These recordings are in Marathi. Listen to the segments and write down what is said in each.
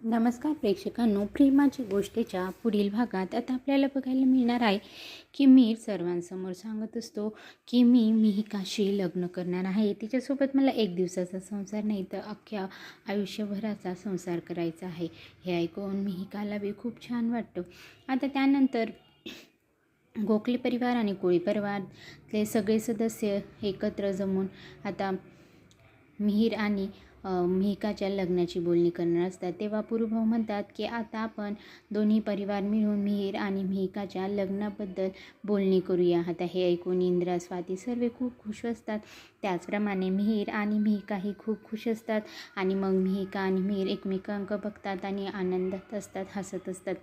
नमस्कार प्रेक्षकांनो प्रेमाची गोष्टीच्या पुढील भागात आता आपल्याला बघायला मिळणार आहे की मीर सर्वांसमोर सांगत असतो की मी मिहिकाशी लग्न करणार आहे. तिच्यासोबत मला एक दिवसाचा संसार नाही तर अख्ख्या आयुष्यभराचा संसार करायचा आहे. हे ऐकून मिहिकाला बी खूप छान वाटतं. आता त्यानंतर गोखले परिवार आणि कोळी परिवारातले सगळे सदस्य एकत्र जमून आता मिहीर आणि मिहिकाच्या लग्नाची बोलणी करणार असतात. तेव्हा पुरुभाऊ म्हणतात की आता आपण दोन्ही परिवार मिळून मिहीर आणि मिहिकाच्या लग्नाबद्दल बोलणी करूया. आता हे ऐकून इंद्रा स्वाती सर्व खूप खुश असतात. त्याचप्रमाणे मिहीर आणि मिहिकाही खूप खुश असतात आणि मग मिहिका आणि मिहीर एकमेकांक बघतात आणि आनंदात असतात हसत असतात.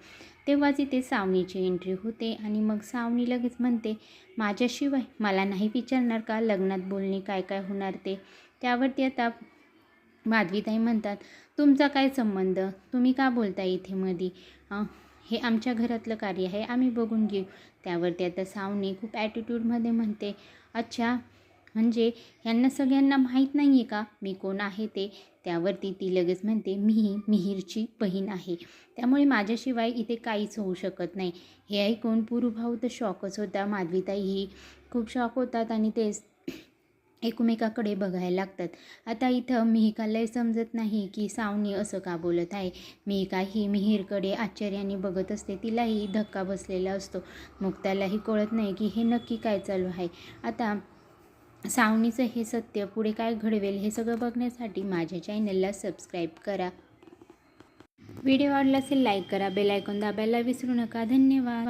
तेव्हाच इथे सावनीची एंट्री होते आणि मग सावनी लगेच म्हणते माझ्याशिवाय मला नाही विचारणार का लग्नात बोलणे काय काय होणार ते? त्यावरती आता माधवीताई म्हणतात तुमचा काय संबंध? तुम्ही का बोलता इथे मधी? हे आमच्या घरातलं कार्य आहे आम्ही बघून घेऊ. त्यावरती आता सावनी खूप ॲटिट्यूडमध्ये म्हणते अच्छा म्हणजे यांना सगळ्यांना माहीत नाही आहे का? मी कोण आहे ते? त्यावरती ती लगेच म्हणते मी मिहीरची बहीण आहे. त्यामुळे माझ्याशिवाय इथे काहीच होऊ शकत नाही. हे ऐकून पुरुभाऊ तर शॉकच होता. माधवीताई ही खूप शॉक होतात आणि तेच एकमेकाकडे बघायला लागतात. आता इथं मिहिकालाही समजत नाही की सावनी असं का बोलत आहे. मिहिका ही मिहीरकडे आश्चर्याने बघत असते. तिलाही धक्का बसलेला असतो. मग त्यालाही कळत नाही की हे नक्की काय चालू आहे. आता सावनीचं हे सत्य पुढे काय घडवेल हे सगळं बघण्यासाठी माझ्या चॅनलला सबस्क्राईब करा. व्हिडिओ आवडला असेल लाईक करा. बेलायकॉन दाबायला विसरू नका. धन्यवाद.